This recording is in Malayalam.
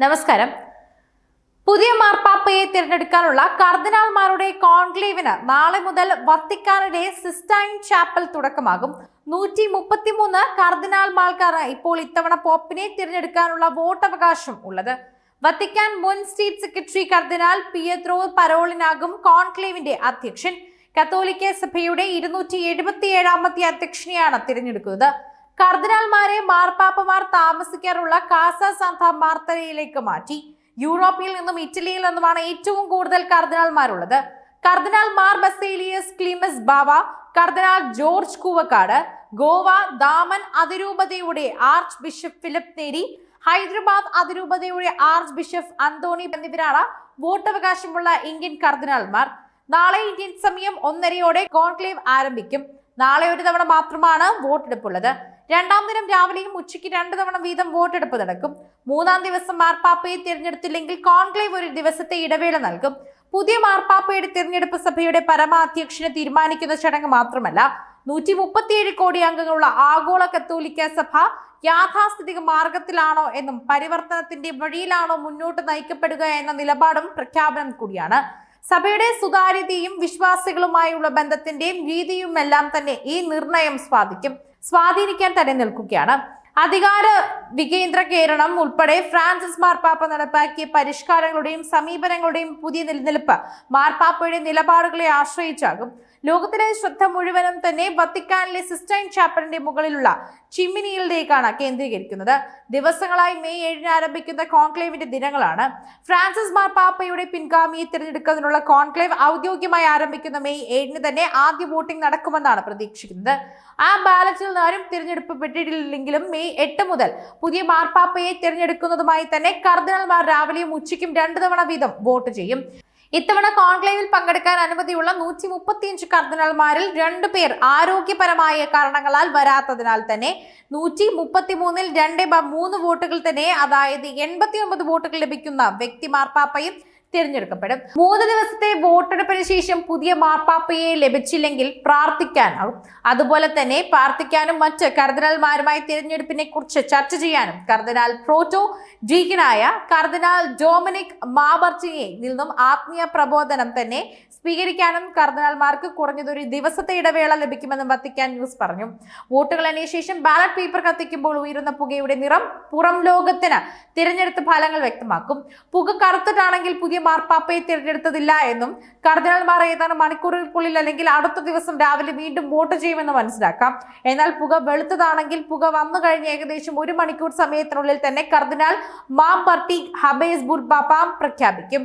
നമസ്കാരം. പുതിയ മാർപ്പാപ്പയെ തിരഞ്ഞെടുക്കാനുള്ള കർദിനാൾമാരുടെ കോൺക്ലേവിന് നാളെ മുതൽ വത്തിക്കാനിലെ സിസ്റ്റൈൻ ചാപ്പൽ തുടക്കമാകും. നൂറ്റി മുപ്പത്തിമൂന്ന് കർദിനാൾമാർക്കാണ് ഇപ്പോൾ ഇത്തവണ പോപ്പിനെ തിരഞ്ഞെടുക്കാനുള്ള വോട്ടവകാശം ഉള്ളത്. വത്തിക്കാൻ മുൻ സ്റ്റേറ്റ് സെക്രട്ടറി കർദിനാൾ പിയത്രോ പരോളിനാകും കോൺക്ലേവിന്റെ അധ്യക്ഷൻ. കത്തോലിക്ക സഭയുടെ ഇരുന്നൂറ്റി എഴുപത്തി ഏഴാമത്തെ അധ്യക്ഷനെയാണ് തിരഞ്ഞെടുക്കുന്നത്. കർദിനാൾമാരെ മാർപ്പാപ്പമാർ താമസിക്കാറുള്ള കാസ സാന്ത മാർത്തരയിലേക്ക് മാറ്റി. യൂറോപ്പിൽ നിന്നും ഇറ്റലിയിൽ നിന്നുമാണ് ഏറ്റവും കൂടുതൽ കർദിനാൾമാരുള്ളത്. കർദിനാൾ മാർ ബസേലിയസ് ക്ലീമസ് ബാവ കർദിനാൾ ജോർജ് കൂവക്കാട് ഗോവ ദാമൻ അതിരൂപതയുടെ ആർച്ച് ബിഷപ്പ് ഫിലിപ്പ് നേരി ഹൈദരാബാദ് അതിരൂപതയുടെ ആർച്ച് ബിഷപ്പ് അന്തോണി എന്നിവരാണ് വോട്ടവകാശമുള്ള ഇന്ത്യൻ കർദിനാൾമാർ. നാളെ ഇന്ത്യൻ സമയം ഒന്നരയോടെ കോൺക്ലേവ് ആരംഭിക്കും. നാളെ ഒരു തവണ മാത്രമാണ് വോട്ടെടുപ്പുള്ളത്. രണ്ടാം ദിനം രാവിലെയും ഉച്ചയ്ക്ക് രണ്ടു തവണ വീതം വോട്ടെടുപ്പ് നടക്കും. മൂന്നാം ദിവസം മാർപ്പാപ്പയെ തിരഞ്ഞെടുത്തില്ലെങ്കിൽ കോൺക്ലേവ് ഒരു ദിവസത്തെ ഇടവേള നൽകും. പുതിയ മാർപ്പാപ്പയുടെ തിരഞ്ഞെടുപ്പ് സഭയുടെ പരമാധ്യക്ഷനെ തീരുമാനിക്കുന്ന ചടങ്ങ് മാത്രമല്ല നൂറ്റി മുപ്പത്തിയേഴ് കോടി അംഗങ്ങളുള്ള ആഗോള കത്തോലിക്ക സഭ യാഥാസ്ഥിതിക മാർഗത്തിലാണോ എന്നും പരിവർത്തനത്തിന്റെ വഴിയിലാണോ മുന്നോട്ട് നയിക്കപ്പെടുക എന്ന നിലപാടും പ്രഖ്യാപനം കൂടിയാണ്. സഭയുടെ സുതാര്യതയും വിശ്വാസികളുമായുള്ള ബന്ധത്തിന്റെയും രീതിയുമെല്ലാം തന്നെ ഈ നിർണയം സ്വാധിക്കും. സ്വാധീനിക്കാൻ തന്നെ നിൽക്കുകയാണ്. അധികാര വികേന്ദ്രീകരണം ഉൾപ്പെടെ ഫ്രാൻസിസ് മാർപ്പാപ്പ നടപ്പാക്കിയ പരിഷ്കാരങ്ങളുടെയും സമീപനങ്ങളുടെയും പുതിയ നിലനിൽപ്പ്. മാർപ്പാപ്പയുടെ നിലപാടുകളെ ആശ്രയിച്ചാകും. ലോകത്തിലെ ശ്രദ്ധ മുഴുവനും തന്നെ വത്തിക്കാനിലെ സിസ്റ്റൈൻ ചാപ്പലിന്റെ മുകളിലുള്ള ചിമ്മിനിയിലേക്കാണ് കേന്ദ്രീകരിക്കുന്നത്. ദിവസങ്ങളായി മെയ് ഏഴിന് ആരംഭിക്കുന്ന കോൺക്ലേവിന്റെ ദിനങ്ങളാണ്. ഫ്രാൻസിസ് മാർപ്പാപ്പയുടെ പിൻഗാമിയെ തിരഞ്ഞെടുക്കുന്നതിനുള്ള കോൺക്ലേവ് ഔദ്യോഗികമായി ആരംഭിക്കുന്ന മെയ് ഏഴിന് തന്നെ ആദ്യ വോട്ടിംഗ് നടക്കുമെന്നാണ് പ്രതീക്ഷിക്കുന്നത്. ആ ബാലറ്റിൽ നിന്നാരും തിരഞ്ഞെടുപ്പ് പെട്ടിട്ടില്ലെങ്കിലും മെയ് എട്ട് മുതൽ പുതിയ മാർപ്പാപ്പയെ തിരഞ്ഞെടുക്കുന്നതുമായി തന്നെ കർദിനാൾമാർ രാവിലെയും ഉച്ചയ്ക്കും രണ്ടു തവണ വീതം വോട്ട് ചെയ്യും. ഇത്തവണ കോൺക്ലേവിൽ പങ്കെടുക്കാൻ അനുമതിയുള്ള നൂറ്റി മുപ്പത്തിയഞ്ച് കർദിനാൾമാരിൽ രണ്ടുപേർ ആരോഗ്യപരമായ കാരണങ്ങളാൽ വരാത്തതിനാൽ തന്നെ നൂറ്റി മുപ്പത്തിമൂന്നിൽ രണ്ട് മൂന്ന് വോട്ടുകൾ തന്നെ അതായത് എൺപത്തി ഒമ്പത് വോട്ടുകൾ ലഭിക്കുന്ന വ്യക്തി മാർപ്പാപ്പയും തിരഞ്ഞെടുക്കപ്പെടും. മൂന്ന് ദിവസത്തെ വോട്ടെടുപ്പിന് ശേഷം പുതിയ മാർപ്പാപ്പയെ ലഭിച്ചില്ലെങ്കിൽ പ്രാർത്ഥിക്കാനാവും. അതുപോലെ തന്നെ പ്രാർത്ഥിക്കാനും മറ്റ് കർദിനാൾമാരുമായി തിരഞ്ഞെടുപ്പിനെ കുറിച്ച് ചർച്ച ചെയ്യാനും കർദിനാൾ പ്രോട്ടോ ഡീക്കനായ കർദിനാൾ ഡൊമിനിക് മാബർച്ചിയെ നിന്നും ആത്മീയ പ്രബോധനം തന്നെ സ്വീകരിക്കാനും കർദിനാൾമാർക്ക് കുറഞ്ഞതൊരു ദിവസത്തെ ഇടവേള ലഭിക്കുമെന്നും വത്തിക്കാൻ ന്യൂസ് പറഞ്ഞു. വോട്ടുകൾ ശേഷം ബാലറ്റ് പേപ്പർ കത്തിക്കുമ്പോൾ ഉയരുന്ന പുകയുടെ നിറം പുറം ലോകത്തിന് തിരഞ്ഞെടുത്ത ഫലങ്ങൾ വ്യക്തമാക്കും. പുക കറുത്തിട്ടാണെങ്കിൽ പുതിയ മാർപ്പാപ്പയെ തിരഞ്ഞെടുത്തതില്ല എന്നും കർദിനാൾമാർ ഏതാനും മണിക്കൂറുകൾക്കുള്ളിൽ അല്ലെങ്കിൽ അടുത്ത ദിവസം രാവിലെ വീണ്ടും വോട്ട് ചെയ്യുമെന്ന് മനസ്സിലാക്കാം. എന്നാൽ പുക വെളുത്തതാണെങ്കിൽ പുക വന്നു കഴിഞ്ഞ് ഏകദേശം ഒരു മണിക്കൂർ സമയത്തിനുള്ളിൽ തന്നെ കർദിനാൾ മാം പർട്ടി ഹബേസ് ബുർ ബാപ്പാം പ്രഖ്യാപിക്കും.